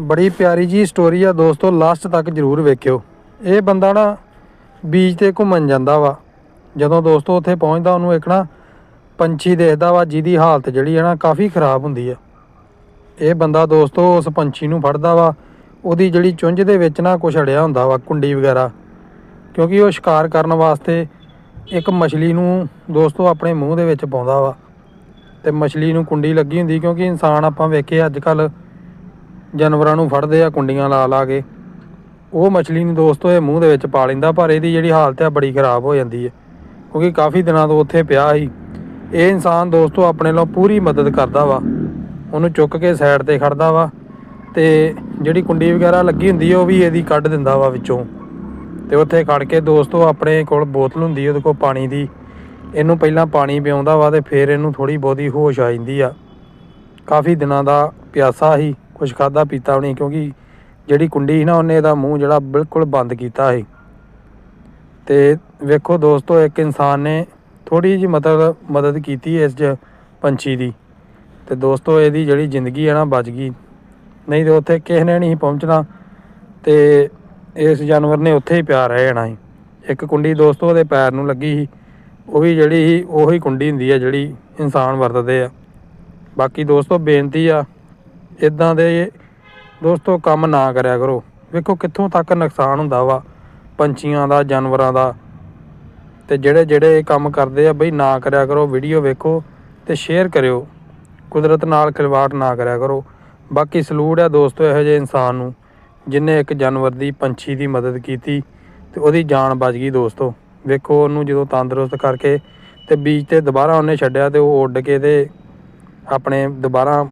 ਬੜੀ ਪਿਆਰੀ ਜੀ ਸਟੋਰੀ ਆ ਦੋਸਤੋ ਲਾਸਟ ਤੱਕ ਜਰੂਰ ਵੇਖਿਓ। ਇਹ ਬੰਦਾ ਨਾ ਬੀਚ ਤੇ ਘੁੰਮਣ ਜਾਂਦਾ ਵਾ। ਜਦੋਂ ਦੋਸਤੋ ਉੱਥੇ ਪਹੁੰਚਦਾ, ਉਹਨੂੰ ਇੱਕ ਨਾ ਪੰਛੀ ਦੇਖਦਾ ਵਾ, ਜਿਹਦੀ ਹਾਲਤ ਜਿਹੜੀ ਹੈ ਨਾ ਕਾਫੀ ਖਰਾਬ ਹੁੰਦੀ ਆ। ਇਹ ਬੰਦਾ ਦੋਸਤੋ ਉਸ ਪੰਛੀ ਨੂੰ ਫੜਦਾ ਵਾ। ਉਹਦੀ ਜਿਹੜੀ ਚੁੰਝ ਦੇ ਵਿੱਚ ਨਾ ਕੁਛ ਅੜਿਆ ਹੁੰਦਾ ਵਾ, ਕੁੰਡੀ ਵਗੈਰਾ। ਕਿਉਂਕਿ ਉਹ ਸ਼ਿਕਾਰ ਕਰਨ ਵਾਸਤੇ ਇੱਕ ਮਛਲੀ ਨੂੰ ਦੋਸਤੋ ਆਪਣੇ ਮੂੰਹ ਦੇ ਵਿੱਚ ਪਾਉਂਦਾ ਵਾ। ਤੇ ਮਛਲੀ ਨੂੰ ਕੁੰਡੀ ਲੱਗੀ ਹੁੰਦੀ, ਕਿਉਂਕਿ ਇਨਸਾਨ ਆਪਾਂ ਵੇਖੇ ਅੱਜ ਕੱਲ੍ਹ ਜਾਨਵਰਾਂ ਨੂੰ ਫੜਦੇ ਆ, ਕੁੰਡੀਆਂ ਲਾ ਲਾ ਕੇ। ਉਹ ਮਛਲੀ ਨੂੰ ਦੋਸਤੋ, ਇਹ ਮੂੰਹ ਦੇ ਵਿੱਚ ਪਾ ਲੈਂਦਾ, ਪਰ ਇਹਦੀ ਜਿਹੜੀ ਹਾਲਤ ਆ, ਬੜੀ ਖਰਾਬ ਹੋ ਜਾਂਦੀ ਹੈ ਕਿਉਂਕਿ ਕਾਫੀ ਦਿਨਾਂ ਤੋਂ ਉੱਥੇ ਪਿਆ ਸੀ। ਇਹ ਇਨਸਾਨ ਦੋਸਤੋ, ਆਪਣੇ ਲਈ ਪੂਰੀ ਮਦਦ ਕਰਦਾ ਵਾ। ਉਹਨੂੰ ਚੁੱਕ ਕੇ ਸਾਈਡ ਤੇ ਖੜਦਾ ਵਾ ਤੇ ਜਿਹੜੀ ਕੁੰਡੀ ਵਗੈਰਾ ਲੱਗੀ ਹੁੰਦੀ ਹੈ ਉਹ ਵੀ ਇਹਦੀ ਕੱਢ ਦਿੰਦਾ ਵਾ ਵਿੱਚੋਂ। ਤੇ ਉੱਥੇ ਖੜ ਕੇ ਦੋਸਤੋ, ਆਪਣੇ ਕੋਲ ਬੋਤਲ ਹੁੰਦੀ ਉਹਦੇ ਕੋਲ ਪਾਣੀ ਦੀ। ਇਹਨੂੰ ਪਹਿਲਾਂ ਪਾਣੀ ਪਿਆਉਂਦਾ ਵਾ ਤੇ ਫਿਰ ਇਹਨੂੰ ਥੋੜੀ ਬਹੁਤੀ ਹੋਸ਼ ਆ ਜਾਂਦੀ ਆ। ਕਾਫੀ ਦਿਨਾਂ ਦਾ ਪਿਆਸਾ ਸੀ। ਕੁਝ ਖਾਦਾ ਪੀਤਾ ਵੀ ਨਹੀਂ ਕਿਉਂਕਿ ਜਿਹੜੀ ਕੁੰਡੀ ਸੀ ਨਾ ਉਹਨੇ ਇਹਦਾ ਮੂੰਹ ਜਿਹੜਾ ਬਿਲਕੁਲ ਬੰਦ ਕੀਤਾ ਸੀ। ਤੇ ਵੇਖੋ ਦੋਸਤੋ, ਇੱਕ ਇਨਸਾਨ ਨੇ ਥੋੜੀ ਜਿਹੀ ਮਤਲਬ ਮਦਦ ਕੀਤੀ ਇਸ ਜ ਪੰਛੀ ਦੀ। ਤੇ ਦੋਸਤੋ, ਇਹਦੀ ਜਿਹੜੀ ਜ਼ਿੰਦਗੀ ਹੈ ਨਾ ਬਚ ਗਈ। ਨਹੀਂ ਤੇ ਉੱਥੇ ਕਿਸੇ ਨੇ ਨਹੀਂ ਪਹੁੰਚਣਾ ਤੇ ਇਸ ਜਾਨਵਰ ਨੇ ਉੱਥੇ ਹੀ ਪਿਆ ਰਹਿ ਜਾਣਾ ਸੀ। ਇੱਕ ਕੁੰਡੀ ਦੋਸਤੋ ਉਹਦੇ ਪੈਰ ਨੂੰ ਲੱਗੀ ਸੀ। ਉਹ ਵੀ ਜਿਹੜੀ ਸੀ, ਉਹੀ ਕੁੰਡੀ ਹੁੰਦੀ ਆ ਜਿਹੜੀ ਇਨਸਾਨ ਵਰਤਦੇ ਆ। ਬਾਕੀ ਦੋਸਤੋ, ਬੇਨਤੀ ਆ ਇਦਾਂ ਦੇ ਦੋਸਤੋ ਕੰਮ ਨਾ ਕਰਿਆ ਕਰੋ। ਵੇਖੋ ਕਿੱਥੋਂ ਤੱਕ ਨੁਕਸਾਨ ਹੁੰਦਾ ਵਾ, ਪੰਛੀਆਂ ਦਾ, ਜਾਨਵਰਾਂ ਦਾ। ਤੇ ਜਿਹੜੇ ਜਿਹੜੇ ਇਹ ਕੰਮ ਕਰਦੇ ਆ, ਬਈ ਨਾ ਕਰਿਆ ਕਰੋ ਵੀਡੀਓ ਵੇਖੋ ਤੇ ਸ਼ੇਅਰ ਕਰਿਓ। ਕੁਦਰਤ ਨਾਲ ਖਿਲਵਾੜ ਨਾ ਕਰਿਆ ਕਰੋ। ਬਾਕੀ ਸਲੂਟ ਆ ਦੋਸਤੋ ਇਹੋ ਜਿਹੇ ਇਨਸਾਨ ਨੂੰ, ਜਿਨੇ ਇੱਕ ਜਾਨਵਰ ਦੀ, ਪੰਛੀ ਦੀ ਮਦਦ ਕੀਤੀ ਤੇ ਉਹਦੀ ਜਾਨ ਬਚ ਗਈ ਦੋਸਤੋ। ਵੇਖੋ ਉਹਨੂੰ ਜਦੋਂ ਤੰਦਰੁਸਤ ਕਰਕੇ ਤੇ ਬੀਜ ਤੇ ਦੁਬਾਰਾ ਉਹਨੇ ਛੱਡਿਆ ਤੇ ਉਹ ਉੱਡ ਕੇ ਤੇ ਆਪਣੇ ਦੁਬਾਰਾ